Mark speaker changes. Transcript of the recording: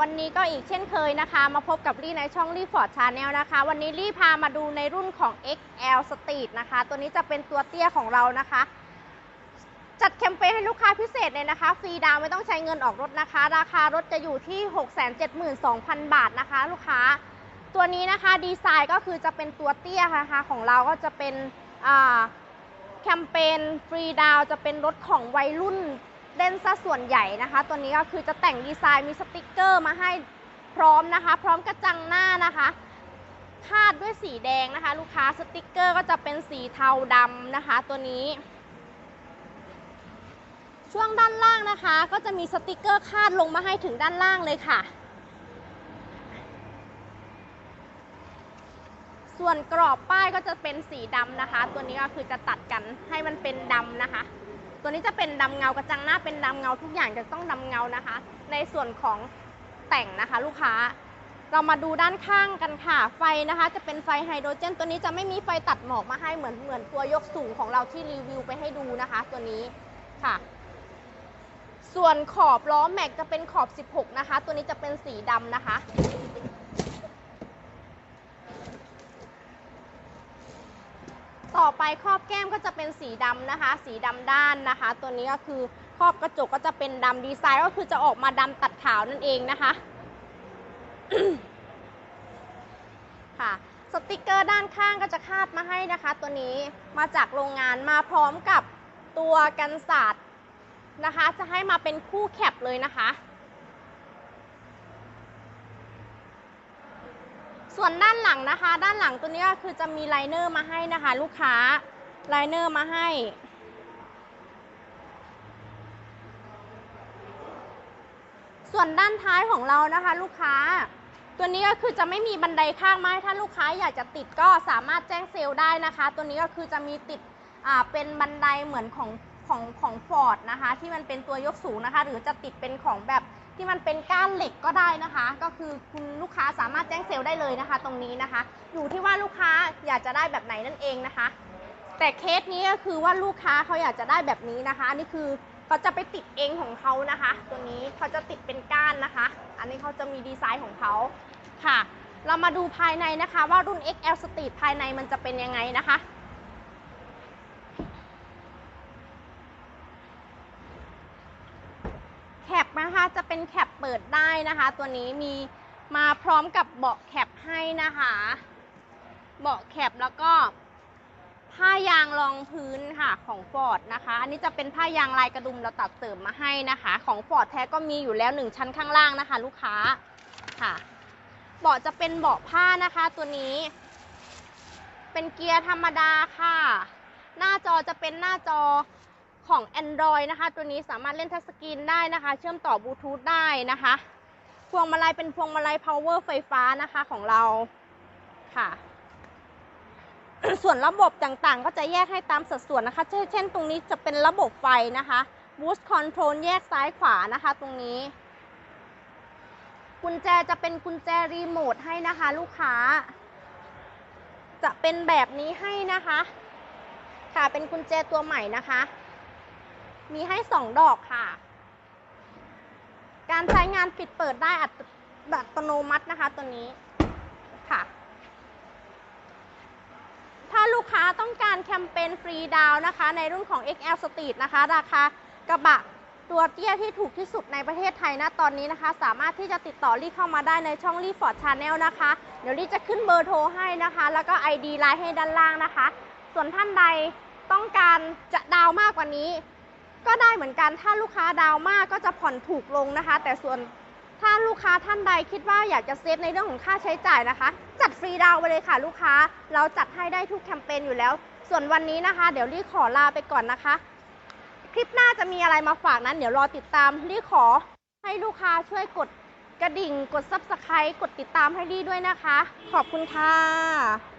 Speaker 1: วันนี้ก็อีกเช่นเคยนะคะ มาพบกับลี่ในช่องลี่ฟอร์ดชาแนลนะคะ วันนี้ลี่พามาดูในรุ่นของ XL Street นะคะ ตัวนี้จะเป็นตัวเตี้ยของเรานะคะ จัดแคมเปญให้ลูกค้าพิเศษเลยนะคะ ฟรีดาวไม่ต้องใช้เงินออกรถนะคะ ราคารถจะอยู่ที่ 672,000 บาทนะคะ ลูกค้า ตัวนี้นะคะดีไซน์ก็คือจะเป็นตัวเตี้ยนะคะของเราก็จะเป็นแคมเปญฟรีดาวจะเป็นรถของวัยรุ่น เล่นซะส่วนใหญ่นะคะ ตัวนี้ก็คือจะแต่งดีไซน์มีสติกเกอร์มาให้พร้อมนะคะ พร้อมกระจังหน้านะคะคาดด้วยสีแดงนะคะ ลูกค้าสติกเกอร์ก็จะเป็นสีเทาดำนะคะ ตัวนี้ ช่วงด้านล่างนะคะ ก็จะมีสติกเกอร์คาดลงมาให้ถึงด้านล่างเลยค่ะ ส่วนกรอบป้ายก็จะเป็นสีดำนะคะ ตัวนี้ก็คือจะตัดกันให้มันเป็นดำนะคะ ตัวนี้จะเป็นดำเงากระจังหน้าเป็นดำเงาทุกอย่างจะต้องดำเงานะคะ ในส่วนของแต่งนะคะ ลูกค้า เรามาดูด้านข้างกันค่ะ ไฟนะคะ จะเป็นไฟไฮโดรเจน ตัวนี้จะไม่มีไฟตัดหมอกมาให้เหมือนเหมือนตัวยกสูงของเราที่รีวิวไปให้ดูนะคะ ตัวนี้ค่ะส่วนขอบล้อแม็กจะเป็นขอบ 16 นะคะ ตัวนี้จะเป็นสีดำนะคะ ต่อ ไปครอบแก้มก็จะเป็นสีดำนะคะ สีดำด้านนะคะ ตัวนี้ก็คือครอบกระจกก็จะเป็นดำดีไซน์ก็คือจะออกมาดำตัดขาวนั่นเองนะคะค่ะสติกเกอร์ด้านข้างก็จะคาดมาให้นะคะ ตัวนี้มาจากโรงงานมาพร้อมกับตัวกันศาสตร์นะคะ จะให้มาเป็นคู่แคปเลยนะคะ ส่วนด้านหลังนะคะ ด้านหลังตัวนี้ก็คือจะมีไลเนอร์มาให้นะคะ ลูกค้าไลเนอร์มาให้ ส่วนด้านท้ายของเรานะคะ ลูกค้า ตัวนี้ก็คือจะไม่มีบันไดข้างมาถ้าลูกค้าอยากจะติดก็สามารถแจ้งเซลล์ได้นะคะ ตัวนี้ก็คือจะมีติดเป็นบันไดเหมือนของของของฟอร์ดนะคะ ที่มันเป็นตัวยกสูงนะคะ หรือจะติดเป็นของแบบ ที่มันเป็นก้านเหล็กก็ได้นะคะ ก็คือคุณลูกค้าสามารถแจ้งเซลล์ได้เลยนะคะ ตรงนี้นะคะ อยู่ที่ว่าลูกค้าอยากจะได้แบบไหนนั่นเองนะคะ แต่เคสนี้ก็คือว่าลูกค้าเขาอยากจะได้แบบนี้นะคะนนี้คือเขาจะไปติดเองของเขานะคะ ตัวนี้เขาจะติดเป็นก้านนะคะ อันนี้เขาจะมีดีไซน์ของเขาค่ะ เรามาดูภายในนะคะว่ารุ่น XL Street ภายในมันจะเป็นยังไงนะคะ แค ปนะคะ จะเป็นแคปเปิดได้นะคะ ตัวนี้มีมาพร้อมกับเบาะแคปให้นะคะ เบาะแคปแล้วก็ผ้ายางรองพื้นค่ะของฟอร์ดนะคะ อันนี้จะเป็นผ้ายางลายกระดุมเราตัดเสริมมาให้นะคะ ของฟอร์ดแท้ก็มีอยู่แล้วหนึ่งชั้นข้างล่างนะคะ ลูกค้าค่ะเบาะจะเป็นเบาะผ้านะคะ ตัวนี้ เป็นเกียร์ธรรมดาค่ะ หน้าจอจะเป็นหน้าจอ ของ Android นะคะ ตัวนี้สามารถเล่นทัชสกรีนได้นะคะ เชื่อมต่อบลูทูธได้นะคะ พวงมาลัยเป็นพวงมาลัย power ไฟฟ้านะคะของเราค่ะ ส่วนระบบต่างๆ ก็จะแยกให้ตามสัดส่วนนะคะ เช่นเช่นตรงนี้จะเป็นระบบไฟนะคะ boost control แยกซ้ายขวานะคะ ตรงนี้ กุญแจจะเป็นกุญแจรีโมทให้นะคะ ลูกค้า จะเป็นแบบนี้ให้นะคะ ค่ะเป็นกุญแจตัวใหม่นะคะ มีให้สองดอกค่ะ การใช้งานปิดเปิดได้อัตโนมัตินะคะตัวนี้ค่ะ ถ้าลูกค้าต้องการแคมเปญฟรีดาวนะคะ ในรุ่นของ XL Street นะคะ ราคากระบะตัวเตี้ยที่ถูกที่สุดในประเทศไทยนะตอนนี้นะคะ สามารถที่จะติดต่อรีเข้ามาได้ในช่องรีฟอร์ดชาแนลนะคะ เดี๋ยวรีจะขึ้นเบอร์โทรให้นะคะ แล้วก็ ID ไลน์ให้ด้านล่างนะคะ ส่วนท่านใดต้องการจะดาวมากกว่านี้ ก็ได้เหมือนกันถ้าลูกค้าดาวมากก็จะผ่อนถูกลงนะคะ แต่ส่วนถ้าลูกค้าท่านใดคิดว่าอยากจะเซฟในเรื่องของค่าใช้จ่ายนะคะ จัดฟรีดาวไปเลยค่ะลูกค้าเราจัดให้ได้ทุกแคมเปญอยู่แล้ว ส่วนวันนี้นะคะ เดี๋ยวรีขอลาไปก่อนนะคะ คลิปหน้าจะมีอะไรมาฝากนั้น เดี๋ยวรอติดตามรีขอให้ลูกค้าช่วยกดกระดิ่งกด subscribe กดติดตามให้รีด้วยนะคะ ขอบคุณค่ะ